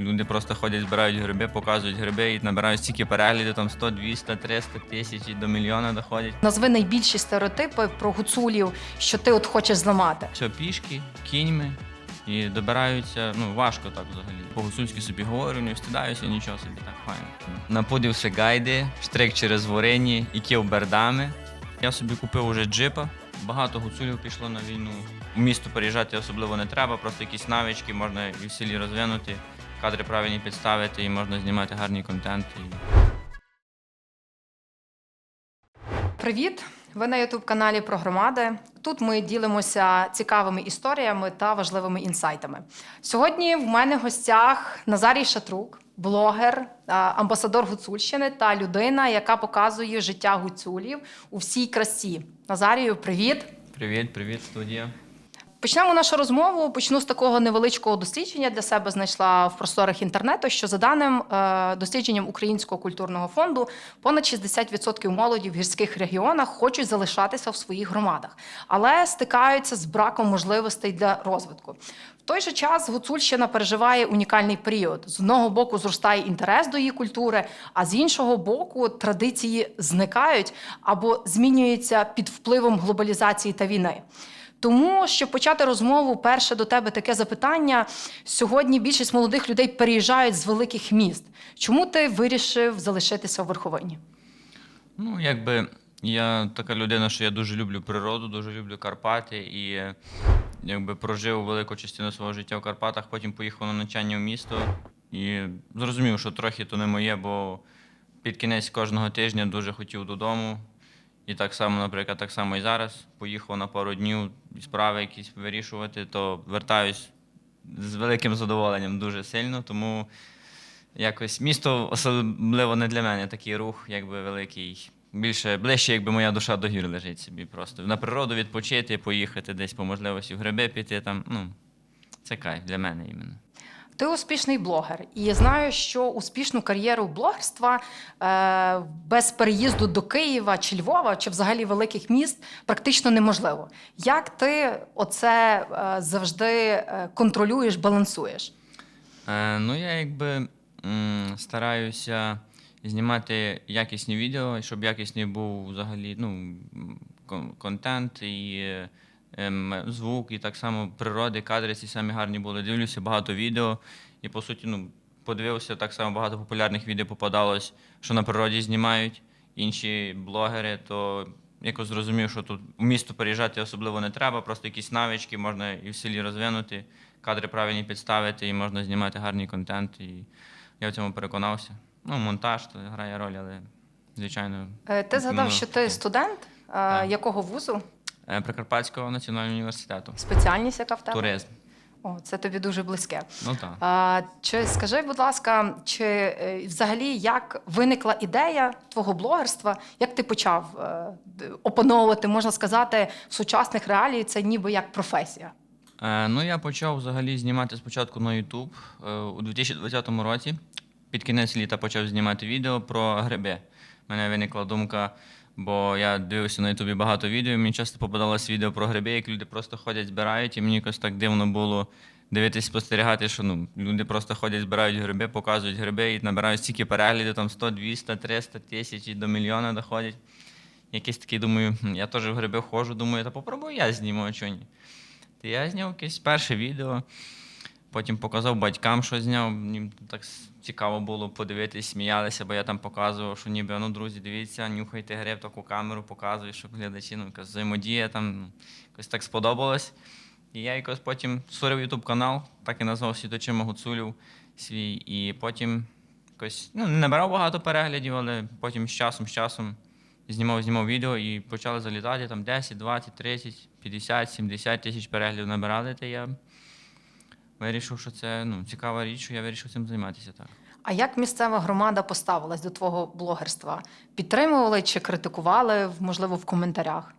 люди просто ходять, збирають гриби, показують гриби і набирають стільки переглядів, там 100, 200, 300 тисяч і до мільйона доходять. Назви найбільші стереотипи про гуцулів, що ти от хочеш зламати. Все пішки, кіньми і добираються, ну важко так взагалі. По-гуцульськи собі говорю, не встидаюся, нічого собі так файно. Напудився гайди, штрик через ворені і ківбердами. Я собі купив уже джипа. Багато гуцулів пішло на війну. У місто переїжджати особливо не треба, просто якісь навички можна і в селі розвинути, кадри правильні підставити, і можна знімати гарний контент. І... Привіт! Ви на youtube каналі про громади. Тут ми ділимося цікавими історіями та важливими інсайтами. Сьогодні в мене в гостях Назарій Шатрук, блогер, амбасадор Гуцульщини та людина, яка показує життя гуцулів у всій красі. Назарію, привіт! Привіт, привіт, студія. Почнемо нашу розмову. Почну з такого невеличкого дослідження для себе знайшла в просторах інтернету. Що за даним е, дослідженням Українського культурного фонду, понад 60% молоді в гірських регіонах хочуть залишатися в своїх громадах, але стикаються з браком можливостей для розвитку. В той же час Гуцульщина переживає унікальний період. З одного боку зростає інтерес до її культури, а з іншого боку традиції зникають або змінюються під впливом глобалізації та війни. Тому, щоб почати розмову, перше до тебе таке запитання. Сьогодні більшість молодих людей переїжджають з великих міст. Чому ти вирішив залишитися в Верховині? Ну, якби я така людина, що я дуже люблю природу, дуже люблю Карпати і якби прожив велику частину свого життя в Карпатах, потім поїхав на навчання в місто і зрозумів, що трохи то не моє, бо під кінець кожного тижня дуже хотів додому. І так само, наприклад, так само і зараз. Поїхав на пару днів справи якісь вирішувати, то вертаюсь з великим задоволенням дуже сильно, тому якось місто особливо не для мене такий рух, якби великий. Більше ближче, якби моя душа до гір лежить собі просто. На природу відпочити, поїхати десь по можливості в гриби піти там. Ну, це кайф для мене іменно. Ти успішний блогер, і я знаю, що успішну кар'єру блогерства е, без переїзду до Києва чи Львова, чи взагалі великих міст практично неможливо. Як ти оце е, завжди е, контролюєш, балансуєш? Е, ну, я якби м, стараюся знімати якісні відео, щоб якісний був взагалі ну, кон- контент і е, звук, і так само природи, кадри ці самі гарні були. Дивлюся багато відео, і по суті, ну, подивився так само багато популярних відео попадалось, що на природі знімають інші блогери, то якось зрозумів, що тут в місто переїжджати особливо не треба, просто якісь навички можна і в селі розвинути, кадри правильні підставити, і можна знімати гарний контент. І я в цьому переконався. Ну, монтаж то грає роль, але звичайно. Е, Ти згадав, ну, що ти студент Так. якого вузу? Е, Прикарпатського національного університету. Спеціальність, яка в тебе? Туризм. О, це тобі дуже близьке. Ну так. А, чи скажи, будь ласка, чи е, взагалі як виникла ідея твого блогерства? Як ти почав е, опановувати, можна сказати, в сучасних реалій це ніби як професія? Е, ну, я почав взагалі знімати спочатку на YouTube е, у 2020 році. Під кінець літа почав знімати відео про гриби. У мене виникла думка, бо я дивився на Ютубі багато відео, мені часто попадалось відео про гриби, як люди просто ходять, збирають, і мені якось так дивно було дивитися, спостерігати, що ну, люди просто ходять, збирають гриби, показують гриби і набирають стільки переглядів, там 100, 200, 300 тисяч і до мільйона доходять. Якийсь такий, думаю, я теж в гриби ходжу, думаю, та попробую я зніму, чого ні. То я зняв якесь перше відео, потім показав батькам, що зняв. Їм так цікаво було подивитись, сміялися, бо я там показував, що ніби, ну, друзі, дивіться, нюхайте гриб, таку камеру показую, щоб глядачі, ну, якась взаємодія там ну, якось так сподобалось. І я якось потім створив ютуб канал, так і назвав Світочима Гуцулів свій. І потім якось ну, не набирав багато переглядів, але потім з часом, з часом знімав, знімав відео і почали залітати там 10, 20, 30, 50, 70 тисяч переглядів набирали, та я вирішив, що це ну, цікава річ, що я вирішив цим займатися так. А як місцева громада поставилась до твого блогерства? Підтримували чи критикували, можливо, в коментарях?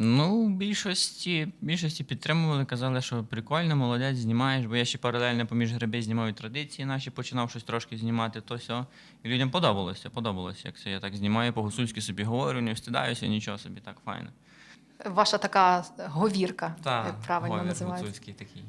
Ну, в більшості, більшості підтримували, казали, що прикольно, молодець, знімаєш, бо я ще паралельно поміж гриби знімав і традиції наші, починав щось трошки знімати, то сьо. І людям подобалося, подобалося, як це я так знімаю, по-гуцульськи собі говорю, не встидаюся, нічого собі так файно. Ваша така говірка, Так, як правильно називається. гуцульський такий.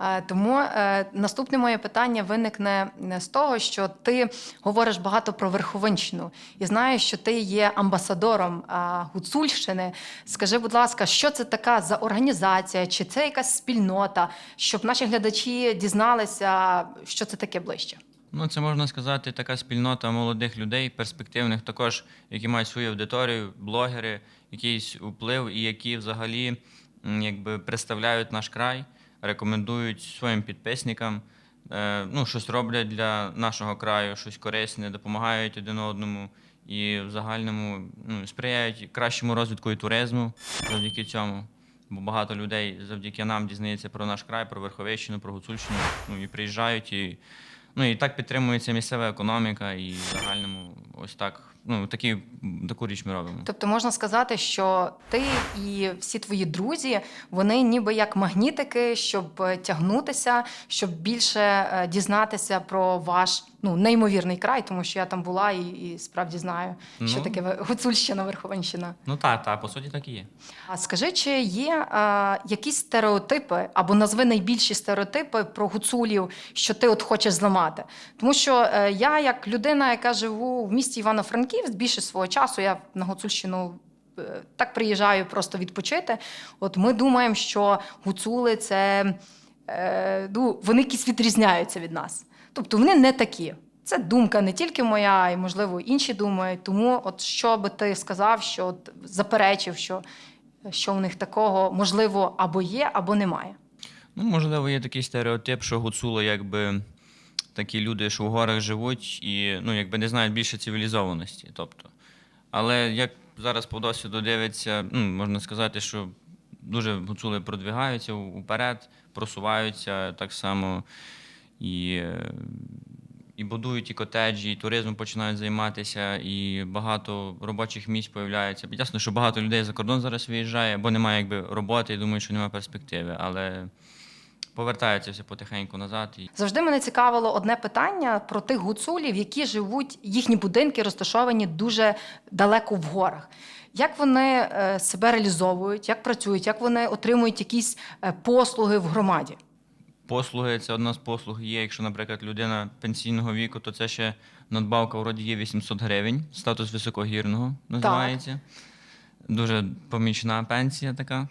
Е, Тому е, наступне моє питання виникне не з того, що ти говориш багато про Верховинщину і знаю, що ти є амбасадором е, Гуцульщини. Скажи, будь ласка, що це така за організація, чи це якась спільнота, щоб наші глядачі дізналися, що це таке ближче? Ну, це можна сказати, така спільнота молодих людей, перспективних, також, які мають свою аудиторію, блогери, якийсь вплив, і які взагалі якби, представляють наш край, рекомендують своїм підписникам, е, ну, щось роблять для нашого краю, щось корисне, допомагають один одному і в загальному ну, сприяють кращому розвитку і туризму завдяки цьому. Бо багато людей завдяки нам дізнається про наш край, про Верховещину, про Гуцульщину, ну і приїжджають і Ну і так підтримується місцева економіка, і в загальному ось так. Ну, такі, таку річ ми робимо. Тобто можна сказати, що ти і всі твої друзі, вони ніби як магнітики, щоб е, тягнутися, щоб більше е, дізнатися про ваш ну неймовірний край, тому що я там була і, і справді знаю, що Ну. таке Гуцульщина, Верховенщина. Ну так, так, по суті, так і є. А скажи, чи є е, якісь стереотипи або назви найбільші стереотипи про гуцулів, що ти от хочеш зламати? Тому що е, я, як людина, яка живу в місті Івано-Франківськ, більше свого часу я на Гуцульщину. е, Так приїжджаю просто відпочити. От ми думаємо, що гуцули це е, ну, вони якісь відрізняються від нас. Тобто вони не такі. Це думка не тільки моя, й можливо інші думають. Тому, от що би ти сказав, що от заперечив, що, що в них такого можливо або є, або немає. Ну, можливо, є такий стереотип, що гуцули якби такі люди, що в горах живуть і ну, якби не знають більше цивілізованості. Тобто. Але як зараз по досвіду дивиться, ну, можна сказати, що дуже гуцули продвигаються вперед, просуваються так само і, і будують і котеджі, і туризмом починають займатися, і багато робочих місць появляється. Ясно, що багато людей за кордон зараз виїжджає, бо немає якби роботи і думають, що немає перспективи. Але повертаються все потихеньку назад. І... Завжди мене цікавило одне питання про тих гуцулів, які живуть, їхні будинки розташовані дуже далеко в горах. Як вони е, себе реалізовують, як працюють, як вони отримують якісь е, послуги в громаді? Послуги це одна з послуг є. Якщо, наприклад, людина пенсійного віку, то це ще надбавка вроді є 800 гривень, статус високогірного називається. Дуже помічна пенсія така,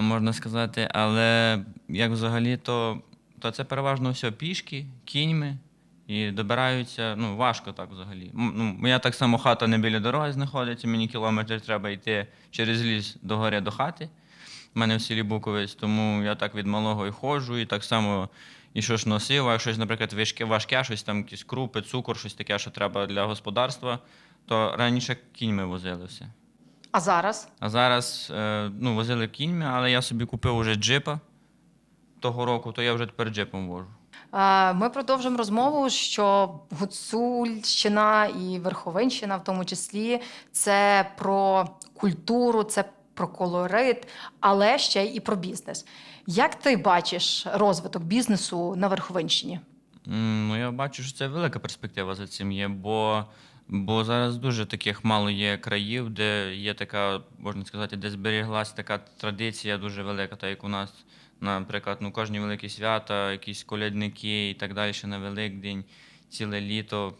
можна сказати. Але як взагалі, то, то це переважно все пішки, кіньми. І добираються, ну, важко так взагалі. Ну, моя так само хата не біля дороги знаходиться, мені кілометр треба йти через ліс до гори до хати. У мене в селі Буковець, тому я так від малого і ходжу, і так само і що ж носив, а щось, наприклад, важке, щось там, якісь крупи, цукор, щось таке, що треба для господарства, то раніше кіньми возили все. А зараз? А зараз е, ну, возили кіньми, але я собі купив уже джипа того року, то я вже тепер джипом вожу. Е, Ми продовжимо розмову, що Гуцульщина і Верховинщина, в тому числі, це про культуру, це про колорит, але ще й про бізнес. Як ти бачиш розвиток бізнесу на Верховинщині? М, Ну, я бачу, що це велика перспектива за цим є, бо, бо зараз дуже таких мало є країв, де є така, можна сказати, де зберіглася така традиція дуже велика, так як у нас, наприклад, ну, кожні великі свята, якісь колядники і так далі, ще на Великдень, ціле літо.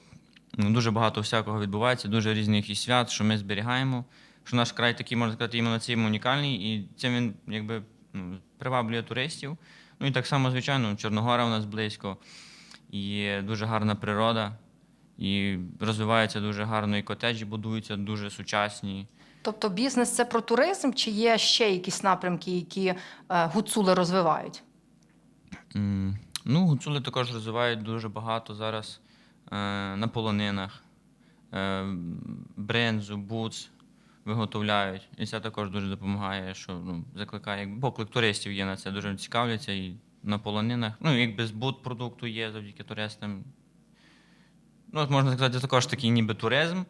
Ну, дуже багато всякого відбувається, дуже різних і свят, що ми зберігаємо. Що наш край такий, можна сказати, іменно цим унікальний, і цим він якби ну, приваблює туристів. Ну і так само, звичайно, Чорногора у нас близько, і дуже гарна природа, і розвивається дуже гарно, і котеджі будуються дуже сучасні. Тобто бізнес це про туризм, чи є ще якісь напрямки, які е, гуцули розвивають? М, Ну, гуцули також розвивають дуже багато зараз е, на полонинах. Е, брензу, буц виготовляють. І це також дуже допомагає, що ну, закликає, поклик туристів є на це, дуже цікавляться і на полонинах. Ну, якби збут продукту є завдяки туристам. Ну, можна сказати, також такий ніби туризм.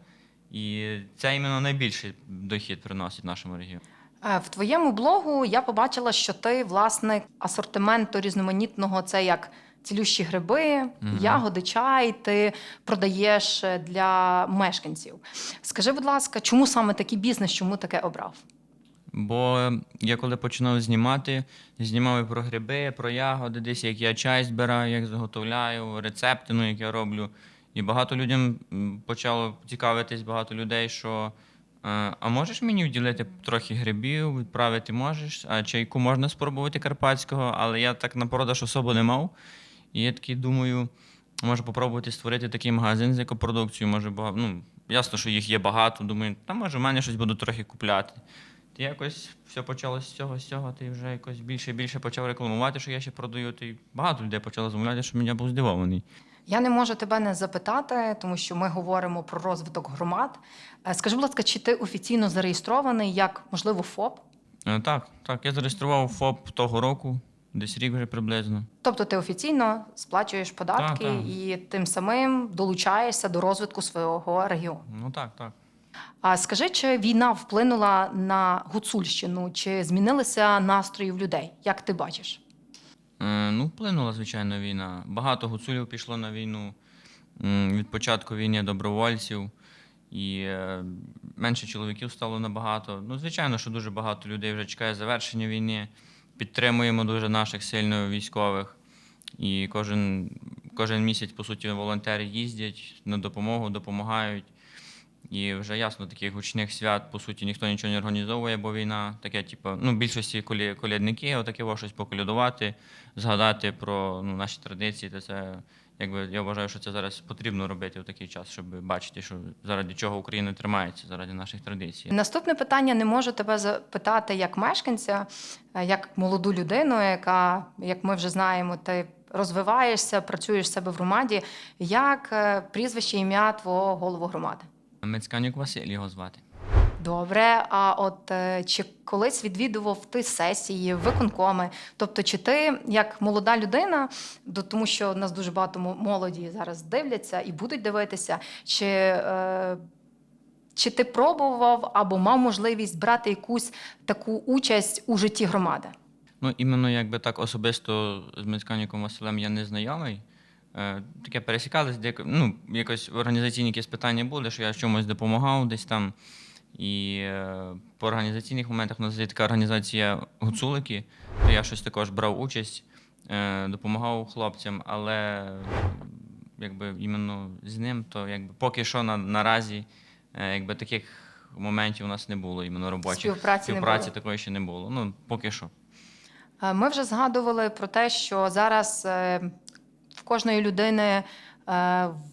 І це іменно найбільший дохід приносить нашому регіону. Е, В твоєму блогу я побачила, що ти власник асортименту різноманітного, це як цілющі гриби, Мгм. ягоди, чай. Ти продаєш е, для мешканців. Скажи, будь ласка, чому саме такий бізнес, чому таке обрав? Бо я коли починав знімати, знімав і про гриби, про ягоди, десь як я чай збираю, як заготовляю, рецепти, ну, як я роблю. І багато людям почало цікавитись, багато людей, що е, а можеш мені вділити трохи грибів, відправити можеш, а чайку можна спробувати карпатського, але я так на продаж особо не мав. І я такий думаю, може попробувати створити такий магазин з екопродукцією, може багато. Ну, ясно, що їх є багато. Думаю, та може в мене щось буду трохи купляти. Ти якось все почалося з цього, з цього, ти вже якось більше і більше почав рекламувати, що я ще продаю. Ти багато людей почало замовляти, що я був здивований. Я не можу тебе не запитати, тому що ми говоримо про розвиток громад. Е, Скажи, будь ласка, чи ти офіційно зареєстрований як, можливо, ФОП? Е, Так, так, я зареєстрував ФОП того року, десь рік вже приблизно. Тобто ти офіційно сплачуєш податки Так, так. і тим самим долучаєшся до розвитку свого регіону. Ну так, так. А скажи, чи війна вплинула на Гуцульщину, чи змінилися настрої в людей? Як ти бачиш? Е, Ну, вплинула, звичайно, війна. Багато гуцулів пішло на війну. Від початку війни добровольців. І е, менше чоловіків стало набагато. Ну, звичайно, що дуже багато людей вже чекає завершення війни. Підтримуємо дуже наших сильно військових. І кожен, кожен місяць, по суті, волонтери їздять на допомогу, допомагають. І вже ясно, таких гучних свят, по суті, ніхто нічого не організовує, бо війна таке, типу, ну, більшості колі- колядники, отаке щось поколядувати, згадати про ну, наші традиції. Та це, якби, я вважаю, що це зараз потрібно робити в такий час, щоб бачити, що заради чого Україна тримається, заради наших традицій. Наступне питання не можу тебе запитати як мешканця, як молоду людину, яка, як ми вже знаємо, ти розвиваєшся, працюєш себе в громаді. Як е, прізвище ім'я твого голову громади? Мецьканюк Василь його звати. Добре, а от е, чи колись відвідував ти сесії, виконкоми? Тобто, чи ти як молода людина, тому що нас дуже багато молоді зараз дивляться і будуть дивитися, чи, е, чи ти пробував або мав можливість брати якусь таку участь у житті громади? Ну, іменно якби так особисто з Мецьканюком Василем я не знайомий. Е, Таке пересікались, де ну, якось організаційні якісь питання були, що я в чомусь допомагав десь там. І е, по організаційних моментах у нас є така організація Гуцулики, то я щось також брав участь, е, допомагав хлопцям, але якби іменно з ним, то якби поки що на, наразі якби таких моментів у нас не було, іменно робочих. Співпраці не було. такої ще не було. Ну, поки що. Ми вже згадували про те, що зараз кожної людини е,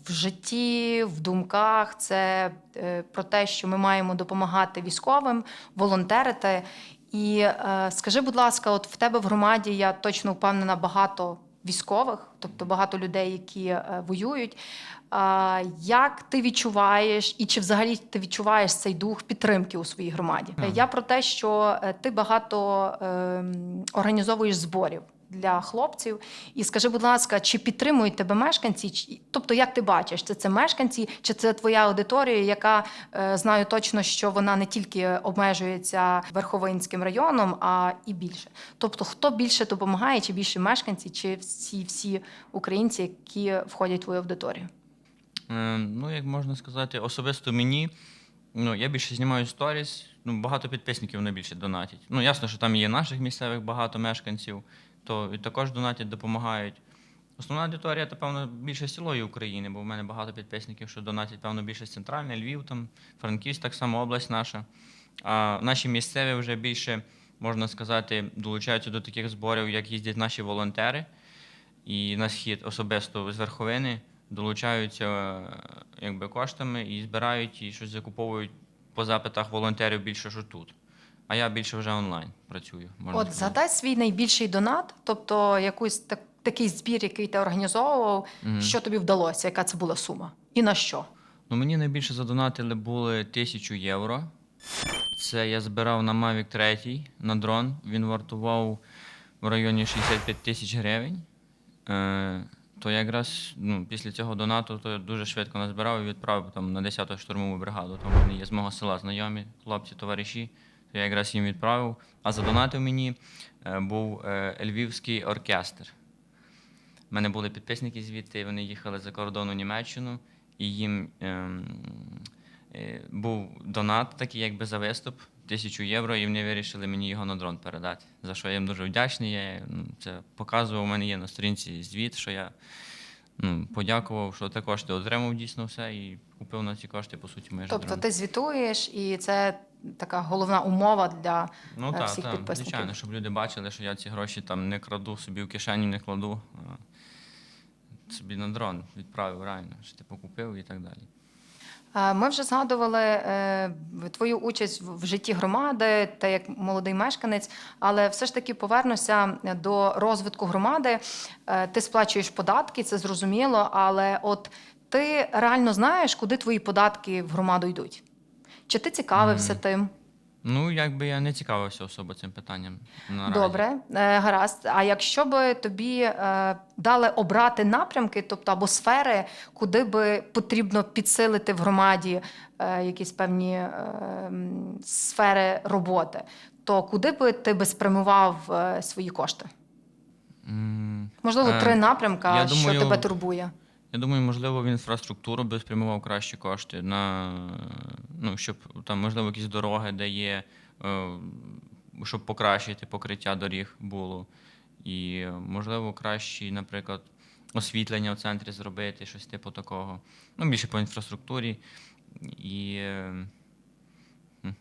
в житті, в думках це е, про те, що ми маємо допомагати військовим, волонтерити. І е, скажи, будь ласка, от в тебе в громаді я точно впевнена багато військових, тобто багато людей, які е, воюють. А, Як ти відчуваєш, і чи взагалі ти відчуваєш цей дух підтримки у своїй громаді? Ага. Я про те, що е, ти багато ем, організовуєш зборів для хлопців. І скажи, будь ласка, чи підтримують тебе мешканці? Тобто, як ти бачиш, це, це мешканці, чи це твоя аудиторія, яка е, знаю точно, що вона не тільки обмежується Верховинським районом, а і більше. Тобто, хто більше допомагає, чи більше мешканці, чи всі всі українці, які входять в твою аудиторію? Е, Ну, як можна сказати, особисто мені, ну, я більше знімаю сторіс, ну, багато підписників найбільше донатять. Ну, ясно, що там є наших місцевих багато мешканців, то і також донатять, допомагають. Основна аудиторія, то, певно, більше і України, бо в мене багато підписників, що донатять, певно, більше з центральне, Львів, там, Франківськ, так само область наша. А наші місцеві вже більше, можна сказати, долучаються до таких зборів, як їздять наші волонтери. І на схід особисто з верховини долучаються якби, коштами і збирають і щось закуповують по запитах волонтерів більше, що тут. А я більше вже онлайн працюю. Можна От сказати. згадай свій найбільший донат, тобто якийсь так, такий збір, який ти організовував, Мгм. що тобі вдалося, яка це була сума? І на що? Ну, мені найбільше задонатили були тисячу євро. Це я збирав на Mavic 3 на дрон. Він вартував в районі 65 тисяч гривень. Е, то я якраз ну, після цього донату то я дуже швидко назбирав і відправив там, на 10-ту штурмову бригаду. Там в мене є з мого села знайомі, хлопці, товариші. Я якраз їм відправив. А задонатив мені е, був е, львівський оркестр. У мене були підписники звідти, вони їхали за кордон у Німеччину, і їм ем, е, був донат такий, якби за виступ. тисячу євро, і вони вирішили мені його на дрон передати. За що я їм дуже вдячний. Я ну, це показував. У мене є на сторінці звіт, що я ну, подякував, що те кошти отримав дійсно все і купив на ці кошти, по суті, майже Тобто ти звітуєш, і це така головна умова для Ну е, так, всіх та, підписників. звичайно, щоб люди бачили, що я ці гроші там не краду собі в кишені, не кладу. А собі на дрон відправив реально, що ти покупив і так далі. Е, Ми вже згадували е, твою участь в житті громади, та як молодий мешканець, але все ж таки повернуся до розвитку громади. Е, Ти сплачуєш податки, це зрозуміло, але от ти реально знаєш, куди твої податки в громаду йдуть? Чи ти цікавився тим? Ну, якби я не цікавився особо цим питанням. Наразі. Добре, е, гаразд. А якщо би тобі е, дали обрати напрямки, тобто або сфери, куди би потрібно підсилити в громаді е, якісь певні е, сфери роботи, то куди би ти би спрямував е, свої кошти? Можливо, Е, три напрямка, я що думаю, тебе турбує. Я думаю, можливо, в інфраструктуру би спрямував кращі кошти на ну, щоб там, можливо, якісь дороги, де є, е, щоб покращити покриття доріг було. І, можливо, кращі, наприклад, освітлення в центрі зробити, щось типу такого. Ну, більше по інфраструктурі. І, е,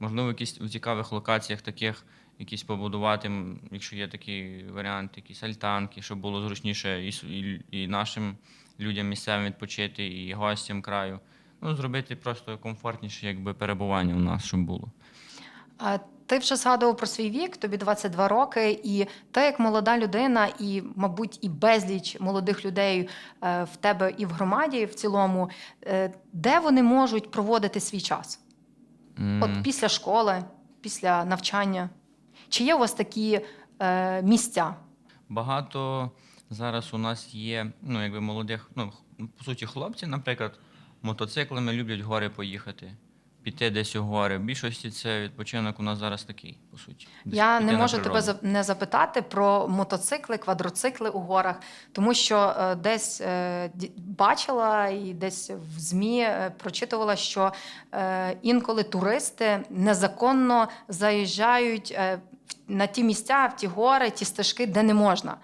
можливо, якісь в цікавих локаціях таких якісь побудувати, якщо є такий варіант, якісь альтанки, щоб було зручніше і, і, і нашим людям місцевим відпочити, і гостям краю. Ну, зробити просто комфортніше, якби перебування у нас, щоб було. А Ти вже згадував про свій вік, тобі 22 роки, і ти як молода людина, і, мабуть, і безліч молодих людей е, в тебе і в громаді в цілому, е, де вони можуть проводити свій час? М, От після школи, після навчання. Чи є у вас такі е, місця? Багато зараз у нас є, ну, якби молодих, ну, по суті, хлопці, наприклад, мотоциклами люблять в гори поїхати, піти десь у гори. В більшості це відпочинок у нас зараз такий, по суті. Десь Я не можу тебе за- не запитати про мотоцикли, квадроцикли у горах, тому що е, десь е, ді- бачила і десь в ЗМІ е, прочитувала, що е, інколи туристи незаконно заїжджають е, в- на ті місця, в ті гори, ті стежки, де не можна.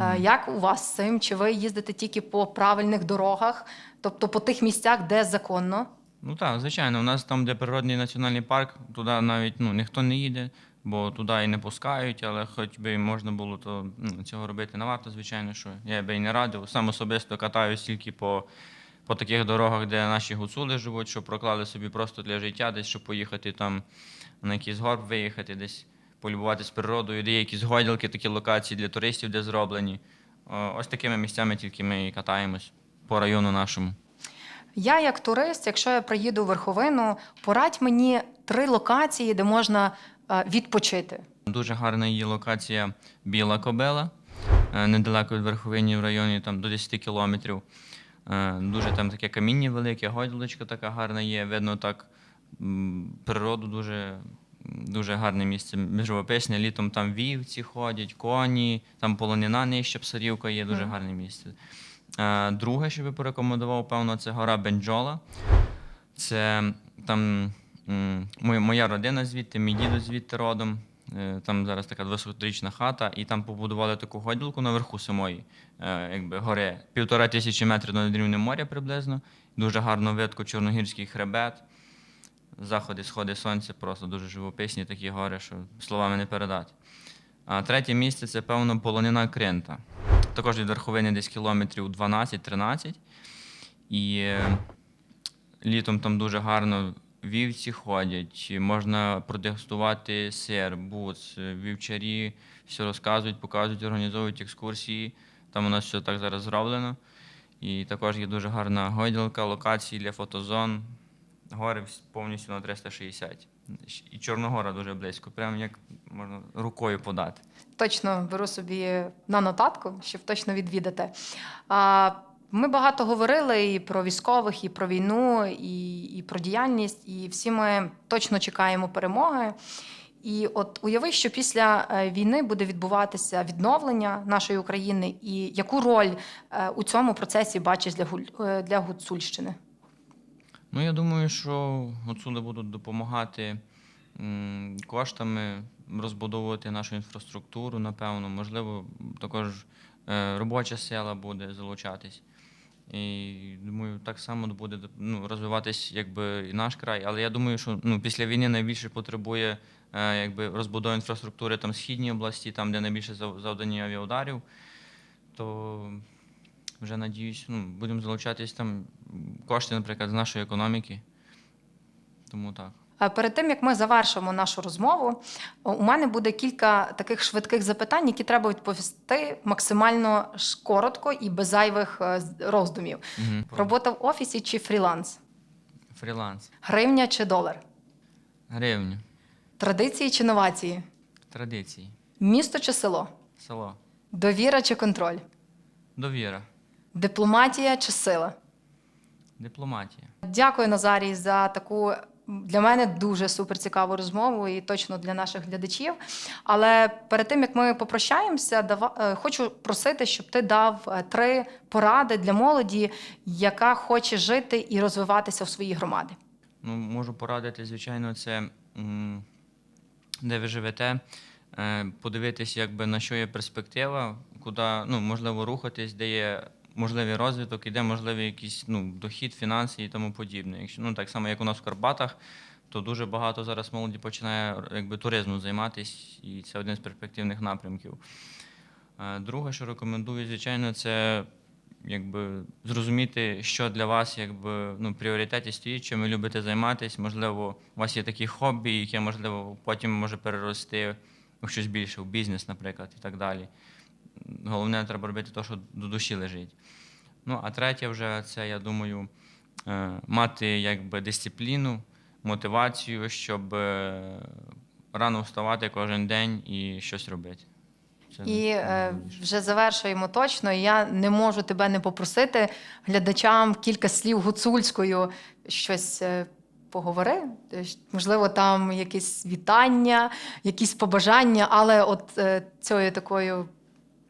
Е, Як у вас з цим? Чи ви їздите тільки по правильних дорогах, тобто по тих місцях, де законно? Ну так, звичайно, у нас там, де природний національний парк, туди навіть ну, ніхто не їде, бо туди і не пускають, але хоч би можна було, то ну, цього робити не варто, звичайно, що я би і не радив. Сам особисто катаюсь тільки по, по таких дорогах, де наші гуцули живуть, що проклали собі просто для життя, десь щоб поїхати там на якийсь горб виїхати, десь полюбуватися природою, де є якісь гойдалки, такі локації для туристів, де зроблені. Ось такими місцями тільки ми і катаємось по району нашому. Я, як турист, якщо я приїду в верховину, порадь мені три локації, де можна е, відпочити. Дуже гарна є локація Біла Кобела, е, недалеко від Верховині в районі там, до 10 кілометрів. Е, Дуже там таке каміння велике, гойдалочка така гарна є. Видно так природу дуже, дуже гарне місце. Живописне. Літом там вівці ходять, коні, там полонина нижча, псарівка є, дуже гарне місце. Е, Друге, що би порекомендував, певно, це гора Бенджола. Це там м, моя, родина звідти, мій дідо звідти родом. Е, Там зараз така 200-річна хата, і там побудували таку гойдалку наверху самої е, якби, гори. Півтора тисячі метрів над рівнем моря приблизно. Дуже гарно видко Чорногірський хребет. Заходи, сходи сонця, просто дуже живописні такі гори, що словами не передати. А третє місце це, певно, полонина Кринта. Також від верховини десь кілометрів 12-13. І е, літом там дуже гарно вівці ходять, можна продегустувати сир, буц, вівчарі, все розказують, показують, організовують екскурсії. Там у нас все так зараз зроблено. І також є дуже гарна гойдалка, локації для фотозон. Гори повністю на 360. І Чорногора дуже близько, прямо як можна рукою подати. Точно беру собі на нотатку, щоб точно відвідати. А, Ми багато говорили і про військових, і про війну, і, і про діяльність, і всі ми точно чекаємо перемоги. І от уяви, що після е, війни буде відбуватися відновлення нашої України, і яку роль е, у цьому процесі бачиш для, е, для Гуцульщини? Ну, я думаю, що гуцули будуть допомагати коштами розбудовувати нашу інфраструктуру, напевно. Можливо, також е, робоча сила буде залучатись. І думаю, так само буде ну, розвиватись якби і наш край. Але я думаю, що ну, після війни найбільше потребує е, якби, розбудови інфраструктури там східній області, там, де найбільше зав- завдані авіаударів. То вже надіюсь, ну, будемо залучатись там кошти, наприклад, з нашої економіки. Тому так. Е, Перед тим як ми завершимо нашу розмову, у мене буде кілька таких швидких запитань, які треба відповісти максимально коротко і без зайвих е, роздумів. Угу. Робота в офісі чи фріланс? Фріланс. Гривня чи долар? Гривню. Традиції чи новації? Традиції. Місто чи село? Село. Довіра чи контроль? Довіра. Дипломатія чи сила? Дипломатія. Дякую, Назарій, за таку для мене дуже суперцікаву розмову і точно для наших глядачів. Але перед тим як ми попрощаємося, дава, е, хочу просити, щоб ти дав е, три поради для молоді, яка хоче жити і розвиватися в своїй громаді. Ну, можу порадити, звичайно, це де ви живете, е, подивитись, якби на що є перспектива, куди ну, можливо рухатись, де є можливий розвиток, і де можливий якийсь ну, дохід, фінанси і тому подібне. Якщо ну так само, як у нас в Карпатах, то дуже багато зараз молоді починає якби туризмом займатися, і це один з перспективних напрямків. Е, Друге, що рекомендую, звичайно, це якби зрозуміти, що для вас якби ну, пріоритеті стоїть, чим ви любите займатися. Можливо, у вас є такі хобі, яке можливо потім може перерости у щось більше, в бізнес, наприклад, і так далі. Головне, треба робити те, що до душі лежить. Ну, а третє, вже це, я думаю, е, мати якби дисципліну, мотивацію, щоб е, рано вставати кожен день і щось робити. Це І е, вже завершуємо точно. І я не можу тебе не попросити глядачам кілька слів гуцульською щось. е, Поговори, можливо, там якісь вітання, якісь побажання, але от е, цією такою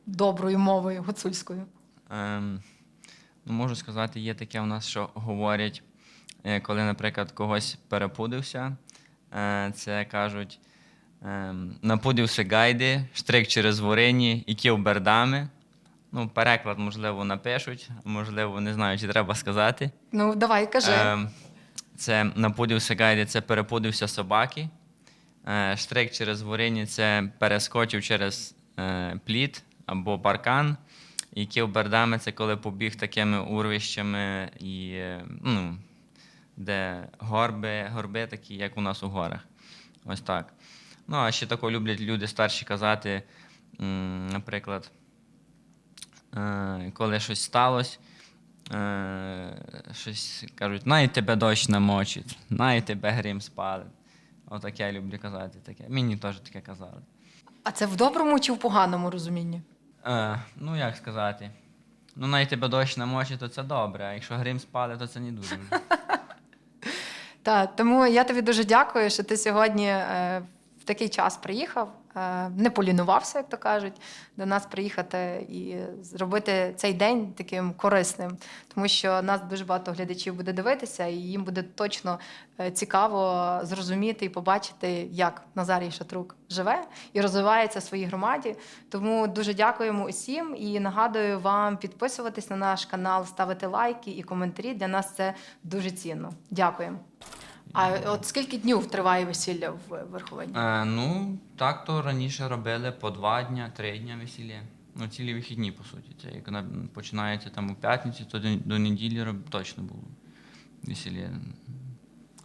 доброю мовою гуцульською. Ем, ну, можу сказати, є таке у нас, що говорять, е, коли, наприклад, когось перепудився, е, це кажуть: ем, напудився гайди, штрик через ворині і ків бердами. Ну, переклад, можливо, напишуть, можливо, не знаю, чи треба сказати. Ну, давай, кажи. Ем, це напудився гайди, це перепудився собаки. Е, Штрик через ворині це перескочив через е, плід або паркан. І ківбердами це коли побіг такими урвищами, і, е, ну, де горби, горби такі, як у нас у горах. Ось так. Ну, а ще тако люблять люди старші казати, наприклад, е, коли щось сталося, е, щось кажуть, най тебе дощ намочить, най тебе грім спалить. Отаке я люблю казати. Таке. Мені теж таке казали. А це в доброму чи в поганому розумінні? Е, ну, як сказати? Ну, навіть тебе дощ намочить, то це добре, а якщо грім спали, то це не дуже. Так, тому я тобі дуже дякую, що ти сьогодні е, в такий час приїхав, не полінувався, як то кажуть, до нас приїхати і зробити цей день таким корисним, тому що нас дуже багато глядачів буде дивитися, і їм буде точно е, цікаво зрозуміти і побачити, як Назарій Шатрук живе і розвивається в своїй громаді. Тому дуже дякуємо усім і нагадую вам підписуватись на наш канал, ставити лайки і коментарі. Для нас це дуже цінно. Дякуємо. А от скільки днів триває весілля в Верховині? Е, ну, так то раніше робили по два дня, три дня весілля. Ну, цілі вихідні, по суті. Це як на- починається там у п'ятницю, то до, до неділі роб- точно було весілля.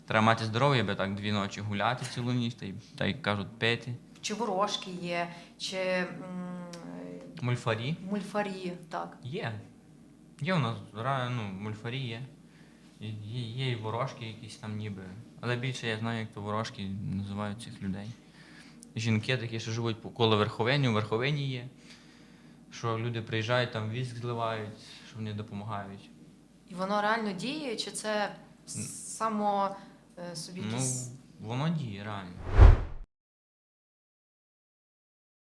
Треба мати здоров'я, аби так дві ночі гуляти цілу ніч, та й, та й кажуть, пити. Чи ворожки є, чи м, Мульфарі мульфарі, так. є. Є у нас ра- ну, мульфарі є. Є, є і ворожки якісь там ніби. Але більше я знаю, як то ворожки називають цих людей. Жінки такі, що живуть по- коло верховині, у верховині є. Що люди приїжджають, там віск зливають, що вони допомагають. І воно реально діє, чи це само е, собі Ну, якісь. воно діє реально.